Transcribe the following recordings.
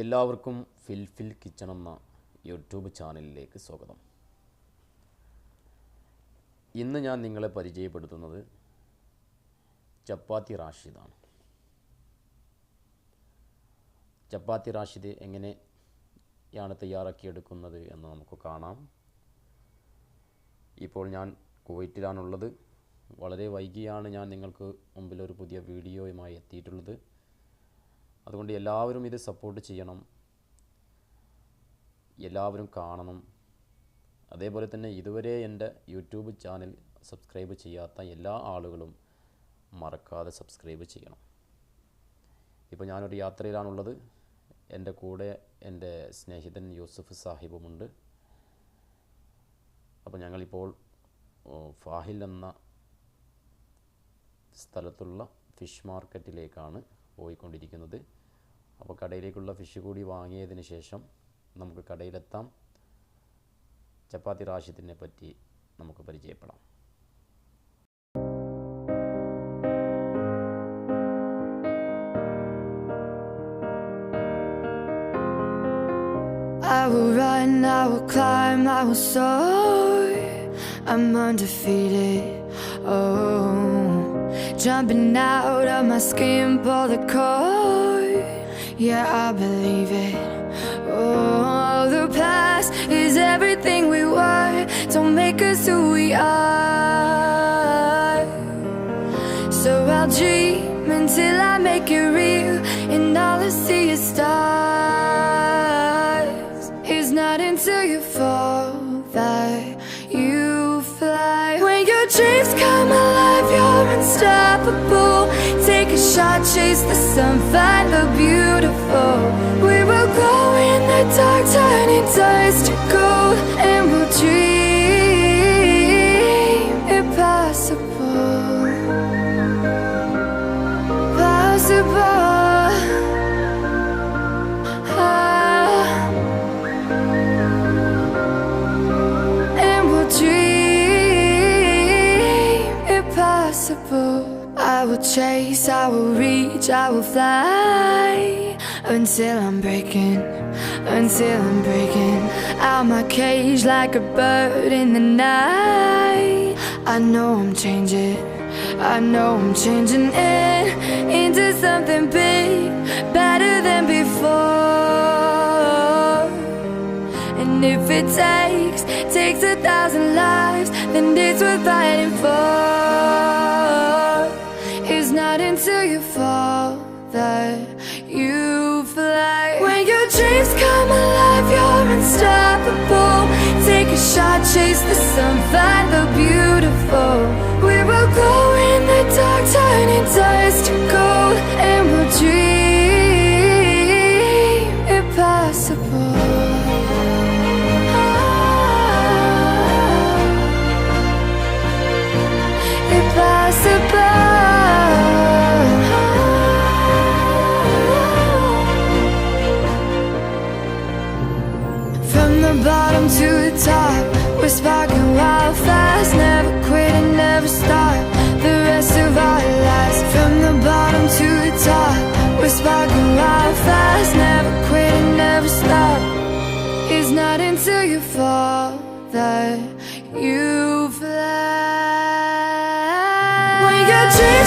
എല്ലാവർക്കും fulfil kitchen എന്ന YouTube ചാനലിലേക്ക് സ്വാഗതം. ഇന്ന് ഞാൻ നിങ്ങളെ പരിചയപ്പെടുത്തുന്നത് ചപ്പാത്തി റാഷിദാണ്. ചപ്പാത്തി റാഷിദ് എങ്ങനെയാണ് തയ്യാറാക്കിയെടുക്കുന്നത് എന്ന് നമുക്ക് കാണാം. ഇപ്പോൾ ഞാൻ കുവൈറ്റിലാണുള്ളത്. വളരെ വൈകിയാണ് ഞാൻ നിങ്ങൾക്ക് മുമ്പിൽ ഒരു പുതിയ വീഡിയോയുമായി എത്തിയിട്ടുള്ളത്. അതുകൊണ്ട് എല്ലാവരും ഇത് സപ്പോർട്ട് ചെയ്യണം. എല്ലാവരും കാണണം. അതേപോലെ തന്നെ ഇതുവരെ എന്റെ യൂട്യൂബ് ചാനൽ സബ്സ്ക്രൈബ് ചെയ്യാത്ത എല്ലാ ആളുകളും മറക്കാതെ സബ്സ്ക്രൈബ് ചെയ്യണം. ഇപ്പോൾ ഞാനൊരു യാത്രയിലാണുള്ളത്. എന്റെ കൂടെ എന്റെ സ്നേഹിതൻ യൂസഫ് സാഹിബുമുണ്ട്. അപ്പോൾ ഞങ്ങളിപ്പോൾ ഫാഹിൽ എന്ന സ്ഥലത്തുള്ള ഫിഷ് മാർക്കറ്റിലേക്കാണ് പോയിക്കൊണ്ടിരിക്കുന്നത് അപ്പോൾ കടയിലേക്കുള്ള ഫിഷ് കൂടി വാങ്ങിയതിന് ശേഷം നമുക്ക് കടയിലെത്താം ചപ്പാത്തി റാഷിദിനെ പറ്റി നമുക്ക് പരിചയപ്പെടാം I will run, I will climb, I will soar. I'm undefeated. Oh, jumping out of my skin, pull the cord. Yeah, I believe it. Oh, the past is everything we were. Don't make us who we are. So I'll dream until I make it real, and all I see is stars. Unstoppable. Take a shot, chase the sun, find the beautiful. We will go in the dark, turning dust to gold, and we'll dream I will fly until I'm breaking, until I'm breaking out my cage like a bird in the night. I know I'm changing. I know I'm changing it into something big, better than before. And if it takes, takes a thousand lives, then it's worth fighting for. It's not until you fall that you fly. When your dreams come alive, you're unstoppable. Take a shot, chase the sun, find the beautiful. We will go in the dark, turning dust to gold, bottom to the top, we're sparking wild fast. Never quit and never stop. The rest of our lives. From the bottom to the top, we're sparking wild fast. Never quit and never stop. It's not until you fall that you fly. When your dreams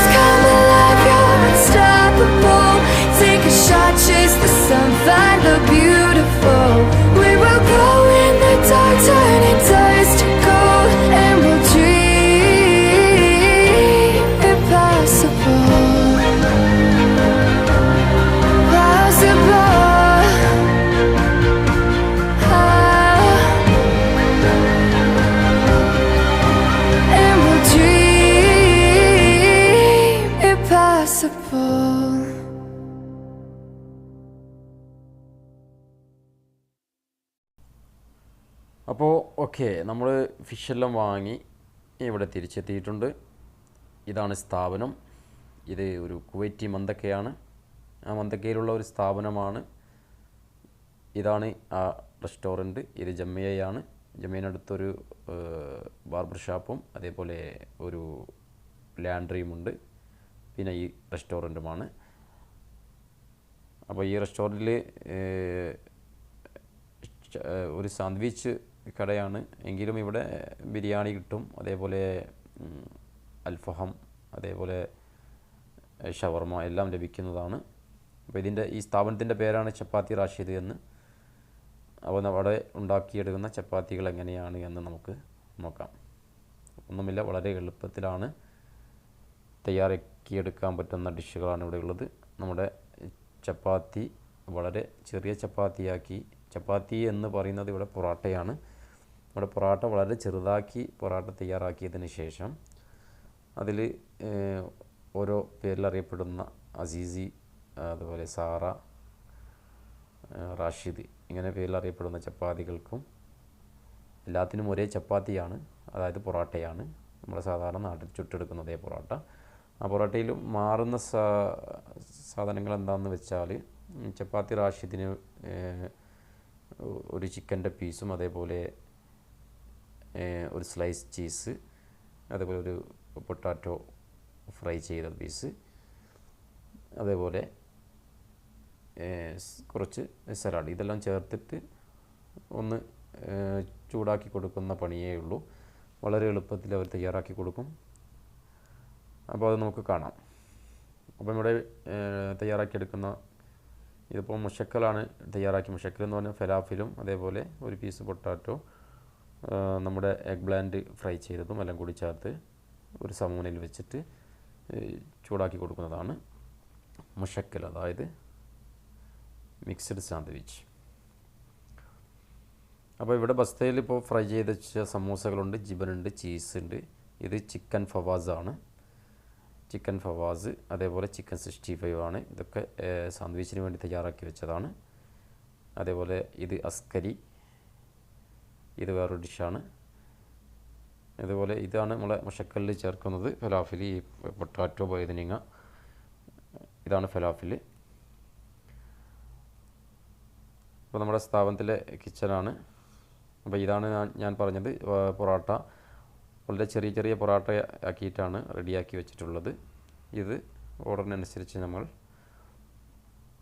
അപ്പോൾ okay നമ്മൾ ഫിഷെല്ലാം വാങ്ങി ഇവിടെ തിരിച്ചെത്തിയിട്ടുണ്ട്. ഇതാണ് സ്ഥാപനം. ഇത് ഒരു Kuwaiti മന്തക്കയാണ്. ആ മന്തക്കയിലുള്ള ഒരു സ്ഥാപനമാണ്. ഇതാണ് ആ റെസ്റ്റോറന്റ് ഇത് ജമ്മയാണ് ജമ്മയിനടുത്തൊരു ബാർബർ ഷാപ്പും അതേപോലെ ഒരു ലാൻഡ്രിയുമുണ്ട് പിന്നെ ഈ റെസ്റ്റോറന്റുമാണ് അപ്പോൾ ഈ റെസ്റ്റോറന്റിൽ ഒരു സാൻഡ്വിച്ച് കടയാണ്. എങ്കിലും ഇവിടെ ബിരിയാണി കിട്ടും. അതേപോലെ അൽഫഹം അതേപോലെ ഷവർമ എല്ലാം ലഭിക്കുന്നതാണ്. അപ്പോൾ ഇതിന്റെ ഈ സ്ഥാപനത്തിന്റെ പേരാണ് ചപ്പാത്തി റാഷിദ് എന്ന്. അപ്പോൾ അവിടെ ഉണ്ടാക്കിയെടുക്കുന്ന ചപ്പാത്തികൾ എങ്ങനെയാണ് എന്ന് നമുക്ക് നോക്കാം. ഒന്നുമില്ല വളരെ എളുപ്പത്തിലാണ് തയ്യാറാക്കിയെടുക്കാൻ പറ്റുന്ന ഡിഷുകളാണ് ഇവിടെ ഉള്ളത്. നമ്മുടെ ചപ്പാത്തി വളരെ ചെറിയ ചപ്പാത്തിയാക്കി. ചപ്പാത്തി എന്ന് പറയുന്നത് ഇവിടെ പൊറാട്ടയാണ്. ഇവിടെ പൊറാട്ട വളരെ ചെറുതാക്കി പൊറാട്ട തയ്യാറാക്കിയതിന് ശേഷം അതിൽ ഓരോ പേരിലറിയപ്പെടുന്ന അസീസി അതുപോലെ സാറ റാഷിദ് ഇങ്ങനെ പേരിൽ അറിയപ്പെടുന്ന ചപ്പാത്തികൾക്കും എല്ലാത്തിനും ഒരേ ചപ്പാത്തിയാണ് അതായത് പൊറോട്ടയാണ്. നമ്മൾ സാധാരണ നാട്ടിൽ അതേ പൊറോട്ട. ആ പൊറോട്ടയിൽ മാറുന്ന സാധനങ്ങൾ എന്താണെന്ന് വെച്ചാൽ ചപ്പാത്തി റാഷിദിന് ഒരു ചിക്കന്റെ പീസും അതേപോലെ ഒരു സ്ലൈസ് ചീസ് അതേപോലെ ഒരു പൊട്ടാറ്റോ ഫ്രൈ ചെയ്ത പീസ് അതേപോലെ കുറച്ച് സലാഡ് ഇതെല്ലാം ചേർത്തിട്ട് ഒന്ന് ചൂടാക്കി കൊടുക്കുന്ന പണിയേ ഉള്ളൂ. വളരെ എളുപ്പത്തിൽ അവർ തയ്യാറാക്കി കൊടുക്കും. അപ്പോൾ അത് നമുക്ക് കാണാം. അപ്പം ഇവിടെ തയ്യാറാക്കിയെടുക്കുന്ന ഇതിപ്പോൾ മുഷക്കലാണ് തയ്യാറാക്കി. മുഷക്കൽ എന്ന് പറഞ്ഞാൽ ഫലാഫിലും അതേപോലെ ഒരു പീസ് പൊട്ടാറ്റോ നമ്മുടെ എഗ് ബ്ലാൻഡ് ഫ്രൈ ചെയ്തതും എല്ലാം കൂടി ചേർത്ത് ഒരു സമൂനയിൽ വെച്ചിട്ട് ചൂടാക്കി കൊടുക്കുന്നതാണ് മുഷക്കൽ അതായത് മിക്സഡ് സാൻഡ്വിച്ച്. അപ്പോൾ ഇവിടെ ബസ്തയിൽ ഇപ്പോൾ ഫ്രൈ ചെയ്ത് വെച്ച സമൂസകളുണ്ട് ജിബനുണ്ട് ചീസ് ഉണ്ട് ഇത് ചിക്കൻ ഫവാസ് ആണ് ചിക്കൻ ഫവാസ് അതേപോലെ ചിക്കൻ സിക്സ്റ്റി ഫൈവ് ആണ്. ഇതൊക്കെ സാൻഡ്വിച്ചിന് വേണ്ടി തയ്യാറാക്കി വെച്ചതാണ്. അതേപോലെ ഇത് അസ്കരി ഇത് വേറൊരു ഡിഷാണ്. അതുപോലെ ഇതാണ് നമ്മളെ മുഷക്കല്ലിൽ ചേർക്കുന്നത്. ഫലാഫിൽ ഈ പൊട്ടാറ്റോ വഴുതനങ്ങ ഇതാണ് ഫലാഫിൽ അപ്പോൾ നമ്മുടെ സ്ഥാപനത്തിലെ കിച്ചനാണ്. അപ്പോൾ ഇതാണ് ഞാൻ പറഞ്ഞത് പൊറോട്ട. വളരെ ചെറിയ ചെറിയ പൊറോട്ട ആക്കിയിട്ടാണ് റെഡിയാക്കി വെച്ചിട്ടുള്ളത്. ഇത് ഓർഡറിനനുസരിച്ച് നമ്മൾ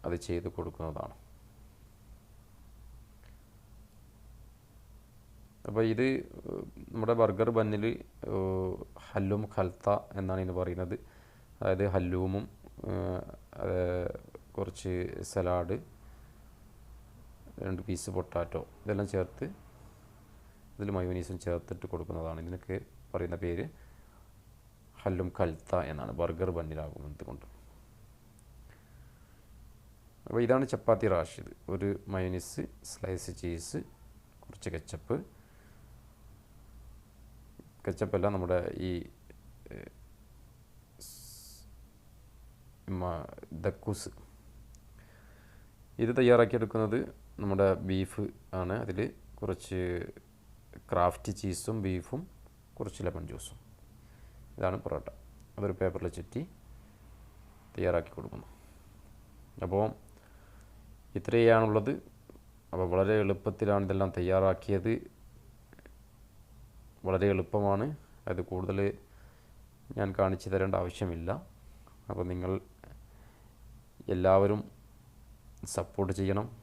അത് ചെയ്ത് കൊടുക്കുന്നതാണ്. അപ്പോൾ ഇത് നമ്മുടെ ബർഗർ ബന്നിൽ ഹല്ലും ഖൽത്ത എന്നാണ് ഇതിന് പറയുന്നത്. അതായത് ഹല്ലൂമും കുറച്ച് സലാഡ് രണ്ട് പീസ് പൊട്ടാറ്റോ ഇതെല്ലാം ചേർത്ത് ഇതിൽ മയോനീസും ചേർത്തിട്ട് കൊടുക്കുന്നതാണ്. ഇതിനൊക്കെ പറയുന്ന പേര് ഹല്ലും കൽത്ത എന്നാണ് ബർഗർ ബണ്ണിലാകുന്നത് കൊണ്ട്. അപ്പോൾ ഇതാണ് ചപ്പാത്തി റാഷിദ്. ഒരു മയോനീസ് സ്ലൈസ് ചീസ് കുറച്ച് കെച്ചപ്പ് കെച്ചപ്പല്ല നമ്മുടെ ഈ ദക്കൂസ് ഇത് തയ്യാറാക്കിയെടുക്കുന്നത് നമ്മുടെ ബീഫ് ആണ്. അതിൽ കുറച്ച് ക്രാഫ്റ്റ് ചീസും ബീഫും കുറച്ച് ലെമൺ ജ്യൂസും. ഇതാണ് പൊറോട്ട. അതൊരു പേപ്പറിൽ ചുറ്റി തയ്യാറാക്കി കൊടുക്കുന്നു. അപ്പോൾ ഇത്രയാണുള്ളത്. അപ്പോൾ വളരെ എളുപ്പത്തിലാണ് ഇതെല്ലാം തയ്യാറാക്കിയത്. വളരെ എളുപ്പമാണ്. അത് കൂടുതൽ ഞാൻ കാണിച്ചു തരേണ്ട ആവശ്യമില്ല. അപ്പോൾ നിങ്ങൾ എല്ലാവരും സപ്പോർട്ട് ചെയ്യണം.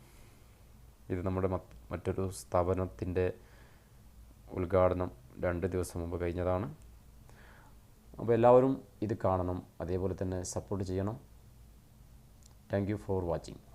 ഇത് നമ്മുടെ മറ്റൊരു സ്ഥാപനത്തിന്റെ ഉദ്ഘാടനം രണ്ട് ദിവസം മുമ്പ് കഴിഞ്ഞതാണ്. അപ്പോൾ എല്ലാവരും ഇത് കാണണം. അതേപോലെ തന്നെ സപ്പോർട്ട് ചെയ്യണം. Thank you for watching